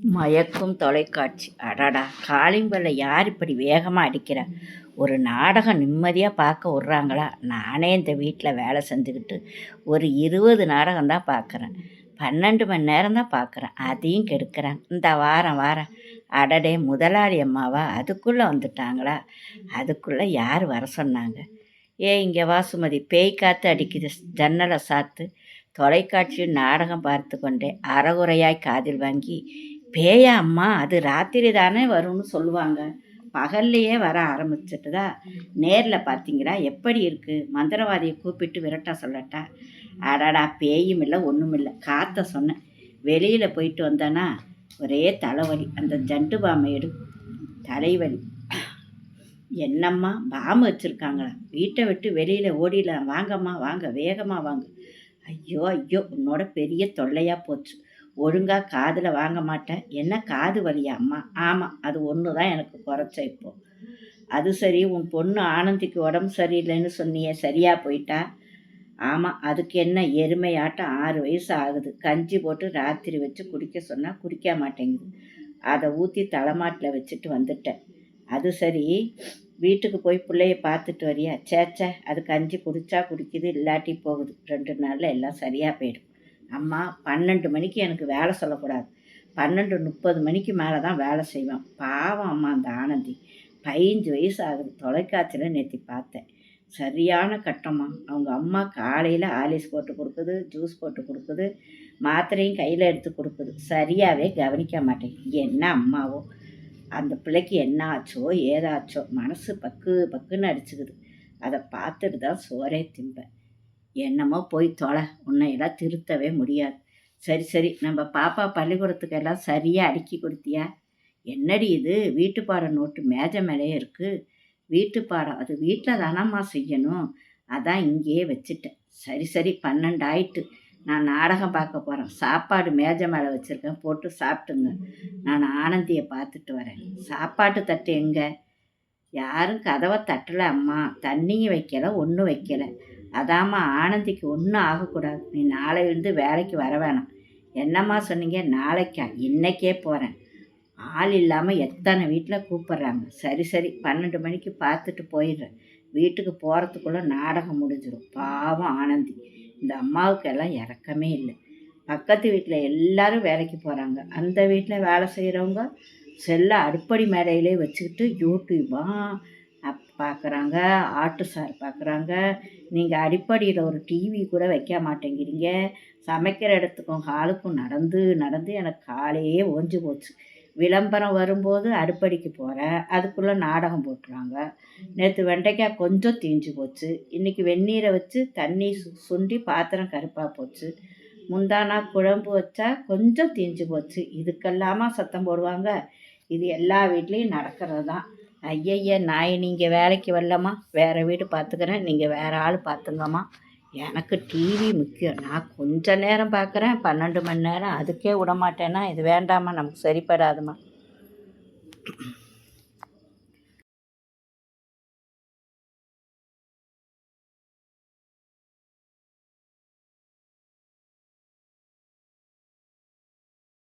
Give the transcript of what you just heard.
மயக்கும் தொலைக்காட்சி. அடடா காலிம்பல்ல யார் இப்படி வேகமாக அடிக்கிறா? ஒரு நாடகம் நிம்மதியாக பார்க்க விட்றாங்களா? நானே இந்த வீட்டில் வேலை செஞ்சுக்கிட்டு ஒரு இருபது நாடகம் தான் பார்க்குறேன். பன்னெண்டு மணி நேரம் தான் பார்க்குறேன். அதையும் கெடுக்கிறேன். இந்த வாரம் வாரம். அடடே முதலாளி அம்மாவா? அதுக்குள்ளே வந்துட்டாங்களா? அதுக்குள்ளே யார் வர சொன்னாங்க? ஏ இங்கே வாசுமதி பேய் காற்று அடிக்குது. ஜன்னலை சாத்து. தொலைக்காட்சியில் நாடகம் பார்த்து கொண்டே அறகுறையாய் காதில் வாங்கி பேயா அம்மா அது ராத்திரி தானே வரும்னு சொல்லுவாங்க. பகல்லையே வர ஆரம்பிச்சிட்டுதா. நேரில் பார்த்தீங்களா எப்படி இருக்குது மந்திரவாதியை கூப்பிட்டு விரட்ட சொல்லட்டா? அடாடா பேயும் இல்லை ஒன்றும் இல்லை. காற்ற சொன்னேன். வெளியில் போயிட்டு வந்தேன்னா ஒரே தலைவலி. அந்த ஜண்டு பாமை எடு. தலைவலி. என்னம்மா பாம்பு வச்சுருக்காங்களா? வீட்டை விட்டு வெளியில் ஓடிடலாம். வாங்கம்மா வாங்க வேகமாக வாங்க. ஐயோ ஐயோ உன்னோட பெரிய தொல்லையாக போச்சு. ஒழுங்காக காதில் வாங்க மாட்டேன். என்ன காது வலியா அம்மா? ஆமாம் அது ஒன்று தான் எனக்கு குறைச்ச இப்போ. அது சரி உன் பொண்ணு ஆனந்திக்கு உடம்பு சரியில்லைன்னு சொன்னியே சரியாக போயிட்டா? ஆமாம் அதுக்கு என்ன எருமையாட்டம் ஆறு வயசு ஆகுது. கஞ்சி போட்டு ராத்திரி வச்சு குடிக்க சொன்னால் குடிக்க மாட்டேங்குது. அதை ஊற்றி தலைமாட்டில் வச்சுட்டு வந்துட்டேன். அது சரி வீட்டுக்கு போய் பிள்ளைய பார்த்துட்டு வரியா? சேச்சே அது கஞ்சி குடிச்சா குடிக்குது இல்லாட்டி போகுது. ரெண்டு நாளில் எல்லாம் சரியாக போயிடும். அம்மா பன்னெண்டு மணிக்கு எனக்கு வேலை சொல்லக்கூடாது. பன்னெண்டு முப்பது மணிக்கு மேலே தான் வேலை செய்வேன். பாவம் அம்மா அந்த ஆனந்தி. பதினஞ்சு வயசு ஆகுது. தொலைக்காட்சியில் நேற்று பார்த்தேன். சரியான கட்டமாக அவங்க அம்மா காலையில் ஆலிஸ் போட்டு கொடுக்குது ஜூஸ் போட்டு கொடுக்குது மாத்திரையும் கையில் எடுத்து கொடுக்குது. சரியாகவே கவனிக்க மாட்டேன். என்ன அம்மாவோ? அந்த பிள்ளைக்கு என்ன ஆச்சோ ஏதாச்சோ. மனசு பக்கு பக்குன்னு அடிச்சுக்குது. அதை பார்த்துட்டு தான் சோறே திம்பேன். என்னமோ போய் தொலை உன்னை எல்லாம் திருத்தவே முடியாது. சரி சரி நம்ம பாப்பா பள்ளிக்கூடத்துக்கு எல்லாம் சரியாக அடுக்கி கொடுத்தியா? என்னடி இது? வீட்டு பாடம் நோட்டு மேஜை மேலேயே இருக்குது வீட்டு பாடம் அது வீட்டில் தானம்மா செய்யணும். அதான் இங்கேயே வச்சுட்டேன். சரி சரி பன்னெண்டு ஆயிட்டு. நான் நாடகம் பார்க்க போகிறேன் சாப்பாடு மேஜை மேலே வச்சுருக்கேன். போட்டு சாப்பிட்டுங்க. நான் ஆனந்தியை பார்த்துட்டு வரேன். சாப்பாட்டு தட்டு எங்கே? யாரும் கதவை தட்டலை அம்மா. தண்ணியும் வைக்கலை ஒன்றும் வைக்கலை. அதாம்மா ஆனந்திக்கு ஒன்றும் ஆகக்கூடாது. நீ நாளையிலிருந்து வேலைக்கு வர வேணாம். என்னம்மா சொன்னீங்க? நாளைக்கா. இன்னைக்கே போகிறேன் ஆள் இல்லாமல் எத்தனை வீட்டில் கூப்பிட்றாங்க? சரி சரி. பன்னெண்டு மணிக்கு பார்த்துட்டு போயிடுறேன். வீட்டுக்கு போகிறதுக்குள்ளே நாடகம் முடிஞ்சிடும். பாவம் ஆனந்தி. இந்த அம்மாவுக்கெல்லாம் இறக்கமே இல்லை. பக்கத்து வீட்டில் எல்லாரும் வேலைக்கு போகிறாங்க அந்த வீட்டில் வேலை செய்கிறவங்க செல்ல அடுப்படி மேடையிலே வச்சுக்கிட்டு யூடியூப்பாக பார்க்குறாங்க ஆட்டு சார் பார்க்குறாங்க நீங்கள் அடிப்படையில் ஒரு டிவி கூட வைக்க மாட்டேங்கிறீங்க. சமைக்கிற இடத்துக்கும் ஹாலுக்கும் நடந்து நடந்து எனக்கு காலையே ஓஞ்சி போச்சு. விளம்பரம் வரும்போது அடுப்படிக்கு போகிறேன் அதுக்குள்ளே நாடகம் போட்டுறாங்க. நேற்று வெண்டைக்காய் கொஞ்சம் தீஞ்சு போச்சு. இன்றைக்கி வெந்நீரை வச்சு தண்ணி சு சுண்டி பாத்திரம் கருப்பாக போச்சு. முந்தானா குழம்பு வச்சா கொஞ்சம் தீஞ்சு போச்சு. இதுக்கெல்லாமா சத்தம் போடுவாங்க? இது எல்லா வீட்லேயும் நடக்கிறது தான் ஐயய்ய நாய் நீங்கள் வேலைக்கு வரலம்மா. வேறு வீடு பார்த்துக்கிறேன் நீங்கள் வேறு ஆள் பார்த்துங்கம்மா எனக்கு டிவி முக்கியம். நான் கொஞ்ச நேரம் பார்க்குறேன் பன்னெண்டு மணி நேரம். அதுக்கே விட மாட்டேன்னா இது வேண்டாம்மா. நமக்கு சரிப்படாதும்மா.